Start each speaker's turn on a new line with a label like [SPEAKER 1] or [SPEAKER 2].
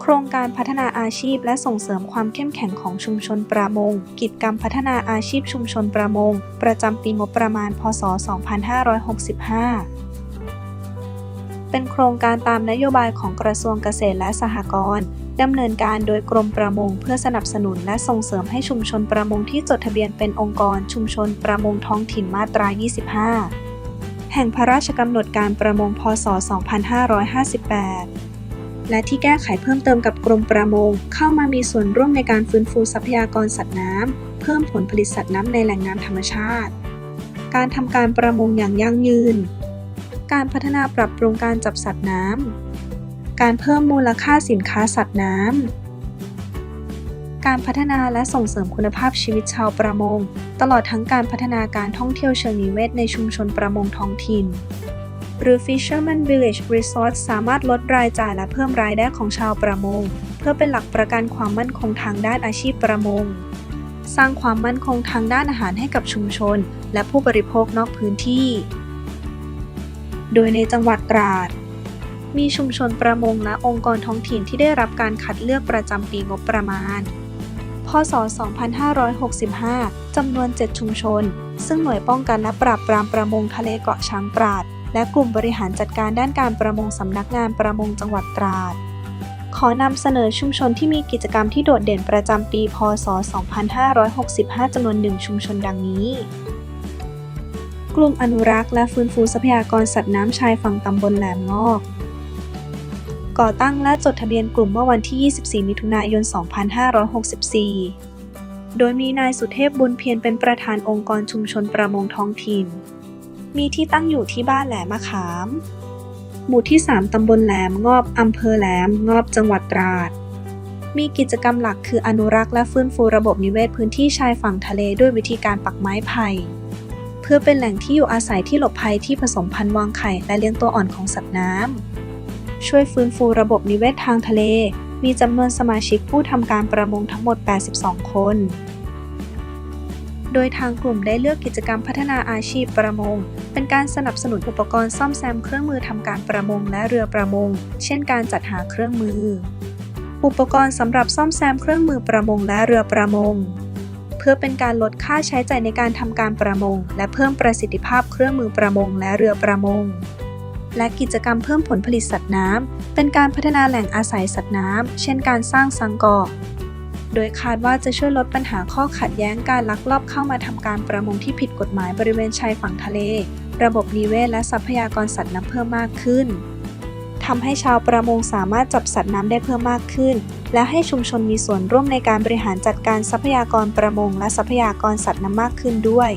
[SPEAKER 1] โครงการพัฒนาอาชีพและส่งเสริมความเข้มแข็งของชุมชนประมง กิจกรรมพัฒนาอาชีพชุมชนประมง ประจำปีงบประมาณ พศ 2565 เป็นโครงการตามนโยบายของกระทรวงเกษตรและสหกรณ์ดำเนินการโดยกรมประมงเพื่อสนับสนุนและส่งเสริมให้ชุมชนประมงที่จดทะเบียนเป็นองค์กรชุมชนประมงท้องถิ่นมาตรา 25 แห่งพระราชกำหนดการประมง พศ 2558 และที่แก้ไขเพิ่มเติมกับกรมประมง เข้ามามีส่วนร่วมในการฟื้นฟูทรัพยากรสัตว์น้ำ เพิ่มผลผลิตสัตว์น้ำในแหล่งน้ำธรรมชาติ การทำการประมงอย่างยั่งยืน การพัฒนาปรับปรุงการจับสัตว์น้ำ การเพิ่มมูลค่าสินค้าสัตว์น้ำ การพัฒนาและส่งเสริมคุณภาพชีวิตชาวประมง ตลอดทั้งการพัฒนาการท่องเที่ยวเชิงนิเวศในชุมชนประมงท้องถิ่น หรือ Fisherman Village Resort สามารถลดรายจ่ายและเพิ่มรายได้ของชาวประมง เพื่อเป็นหลักประกันความมั่นคงทางด้านอาชีพประมง สร้างความมั่นคงทางด้านอาหารให้กับชุมชน และผู้บริโภคนอกพื้นที่ โดยในจังหวัดตราด มีชุมชนประมงและองค์กรท้องถิ่นที่ได้รับการคัดเลือกประจำปีงบประมาณพศ 2565 จำนวน 7 ชุมชน ซึ่งหน่วยป้องกันและปราบปรามประมงทะเลเกาะช้างตราด และกลุ่มบริหารจัดการด้านการประมงสำนักงานประมงจังหวัดตราด ขอนำเสนอชุมชนที่มีกิจกรรมที่โดดเด่นประจำปี พศ 2565จำนวนหนึ่งชุมชนดังนี้ กลุ่มอนุรักษ์และฟื้นฟูทรัพยากรสัตว์น้ำชายฝั่งตำบลแหลมงอก ก่อตั้งและจดทะเบียนกลุ่มเมื่อวันที่ 24 มิถุนายน 2564 โดยมีนายสุเทพบุญเพียรเป็นประธานองค์กรชุมชนประมงท้องถิ่น มีที่ตั้งอยู่ที่บ้านแหลมมะขาม หมู่ที่ 3 ตำบลแหลมงอบอำเภอแหลมงอบจังหวัดตราด มีกิจกรรมหลักคืออนุรักษ์และฟื้นฟูระบบนิเวศพื้นที่ชายฝั่งทะเลด้วยวิธีการปักไม้ไผ่เพื่อเป็นแหล่งที่อยู่อาศัยที่หลบภัยที่ผสมพันธุ์วางไข่และเลี้ยงตัวอ่อนของสัตว์น้ำ ช่วยฟื้นฟูระบบนิเวศทางทะเล มีจำนวนสมาชิกผู้ทำการประมงทั้งหมด 82 คน โดยทางกลุ่มได้เลือกกิจกรรมพัฒนาอาชีพประมง เป็นการสนับสนุนอุปกรณ์ซ่อมแซมเครื่องมือทำการประมงและเรือประมง เช่นการจัดหาเครื่องมือ อุปกรณ์สำหรับซ่อมแซมเครื่องมือประมงและเรือประมง เพื่อเป็นการลดค่าใช้จ่ายในการทำการประมง และเพิ่มประสิทธิภาพเครื่องมือประมงและเรือประมงและกิจกรรมเพิ่มผลผลิตสัตว์น้ำ เป็นการพัฒนาแหล่งอาศัยสัตว์น้ำ เช่นการสร้างสังกอ โดยคาดว่าจะช่วยลดปัญหาข้อขัดแย้งการลักลอบเข้ามาทำการประมงที่ผิดกฎหมายบริเวณชายฝั่งทะเล ระบบนิเวศและทรัพยากรสัตว์น้ำเพิ่มมากขึ้นทำให้ชาวประมงสามารถจับสัตว์น้ำได้เพิ่มมากขึ้น และให้ชุมชนมีส่วนร่วมในการบริหารจัดการทรัพยากรประมงและทรัพยากรสัตว์น้ำมากขึ้นด้วย